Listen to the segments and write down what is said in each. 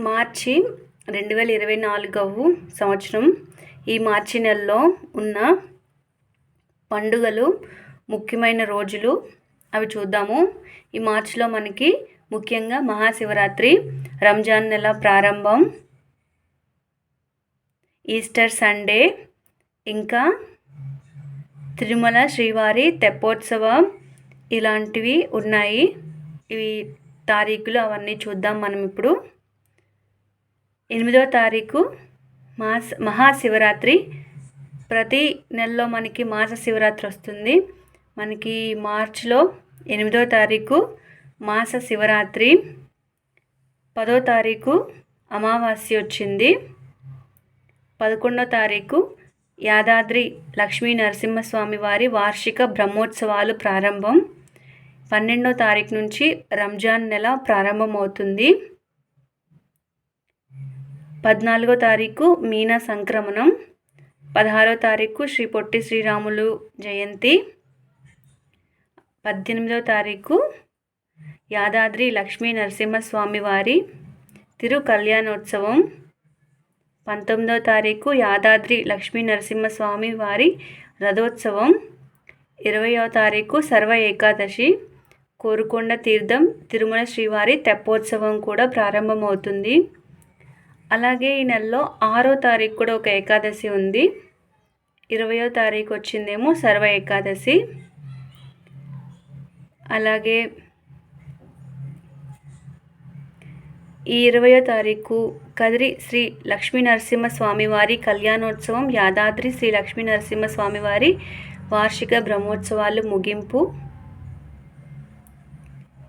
మార్చి రెండు వేల ఇరవై నాలుగవ సంవత్సరం. ఈ మార్చి నెలలో ఉన్న పండుగలు ముఖ్యమైన రోజులు అవి చూద్దాము. ఈ మార్చిలో మనకి ముఖ్యంగా మహాశివరాత్రి రంజాన్ నెల ప్రారంభం ఈస్టర్ సండే ఇంకా తిరుమల శ్రీవారి తెప్పోత్సవం ఇలాంటివి ఉన్నాయి. ఇవి తారీఖులు అవన్నీ చూద్దాం మనం ఇప్పుడు. ఎనిమిదో తారీఖు మాస మహాశివరాత్రి. ప్రతి నెలలో మనకి మాస శివరాత్రి వస్తుంది. మనకి మార్చిలో ఎనిమిదో తారీఖు మాస శివరాత్రి. పదో తారీఖు అమావాస్య వచ్చింది. పదకొండో తారీఖు యాదాద్రి లక్ష్మీ నరసింహస్వామి వారి వార్షిక బ్రహ్మోత్సవాలు ప్రారంభం. పన్నెండో తారీఖు నుంచి రంజాన్ నెల ప్రారంభమవుతుంది. పద్నాలుగో తారీఖు మీన సంక్రమణం. పదహారో తారీఖు శ్రీ పొట్టి శ్రీరాములు జయంతి. పద్దెనిమిదో తారీఖు యాదాద్రి లక్ష్మీ నరసింహస్వామి వారి తిరు కళ్యాణోత్సవం పంతొమ్మిదో తారీఖు యాదాద్రి లక్ష్మీ నరసింహస్వామి వారి రథోత్సవం. ఇరవయో తారీఖు సర్వ ఏకాదశి. కోరుకొండ తీర్థం తిరుమల శ్రీవారి తెప్పోత్సవం కూడా ప్రారంభమవుతుంది. అలాగే ఈ నెలలో ఆరో తారీఖు కూడా ఒక ఏకాదశి ఉంది. ఇరవయో తారీఖు వచ్చిందేమో సర్వ ఏకాదశి. అలాగే ఈ ఇరవయో తారీఖు కదిరి శ్రీ లక్ష్మీ నరసింహస్వామి కళ్యాణోత్సవం యాదాద్రి శ్రీ లక్ష్మీ నరసింహస్వామి వార్షిక బ్రహ్మోత్సవాలు ముగింపు.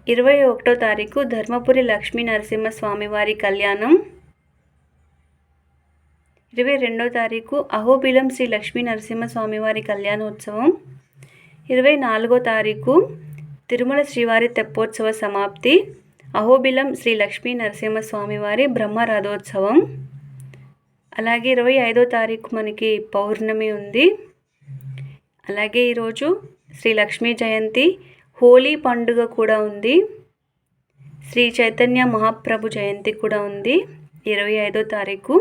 ఇరవై ఒకటో తారీఖు ధర్మపురి లక్ష్మీ నరసింహస్వామి కళ్యాణం. ఇరవై రెండో తారీఖు అహోబిలం శ్రీ లక్ష్మీ నరసింహస్వామి వారి కళ్యాణోత్సవం. ఇరవై నాలుగో తారీఖు తిరుమల శ్రీవారి తెప్పోత్సవ సమాప్తి. అహోబిలం శ్రీ లక్ష్మీ నరసింహస్వామి వారి బ్రహ్మ రథోత్సవం అలాగే ఇరవై ఐదో తారీఖు మనకి పౌర్ణమి ఉంది. అలాగే ఈరోజు శ్రీ లక్ష్మీ జయంతి హోలీ పండుగ కూడా ఉంది. శ్రీ చైతన్య మహాప్రభు జయంతి కూడా ఉంది. ఇరవై ఐదో తారీఖు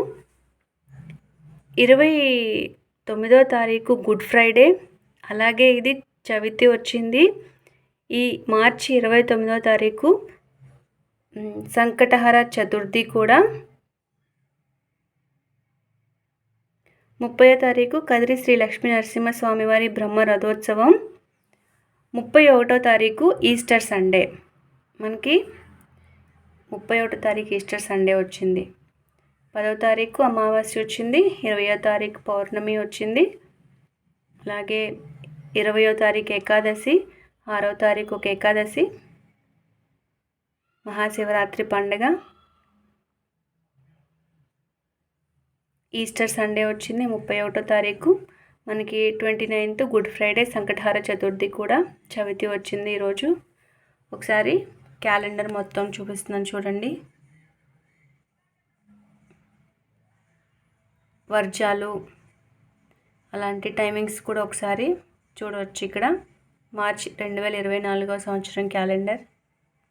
ఇరవై తొమ్మిదో తారీఖు గుడ్ ఫ్రైడే. అలాగే ఇది చవితి వచ్చింది. ఈ మార్చి ఇరవై తొమ్మిదో తారీఖు సంకటహర చతుర్థి కూడా. ముప్పై తారీఖు కదిరి శ్రీ లక్ష్మీ నరసింహస్వామి వారి బ్రహ్మ రథోత్సవం. ముప్పై ఒకటో తారీఖు ఈస్టర్ సండే. మనకి ముప్పై ఒకటో తారీఖు ఈస్టర్ సండే వచ్చింది. పదో తారీఖు అమావాస్య వచ్చింది ఇరవయో తారీఖు పౌర్ణమి వచ్చింది. అలాగే ఇరవయో తారీఖు ఏకాదశి ఆరో తారీఖు ఒక ఏకాదశి మహాశివరాత్రి పండుగ. ఈస్టర్ సండే వచ్చింది ముప్పై ఒకటో తారీఖు. మనకి twenty ninth Good Friday Sankatahara Chaturthi కూడా చవితి వచ్చింది ఈరోజు. ఒకసారి క్యాలెండర్ మొత్తం చూపిస్తున్నాను చూడండి. వర్జాలు అలాంటి టైమింగ్స్ కూడా ఒకసారి చూడవచ్చు ఇక్కడ. మార్చి రెండు వేల ఇరవై నాలుగో సంవత్సరం క్యాలెండర్.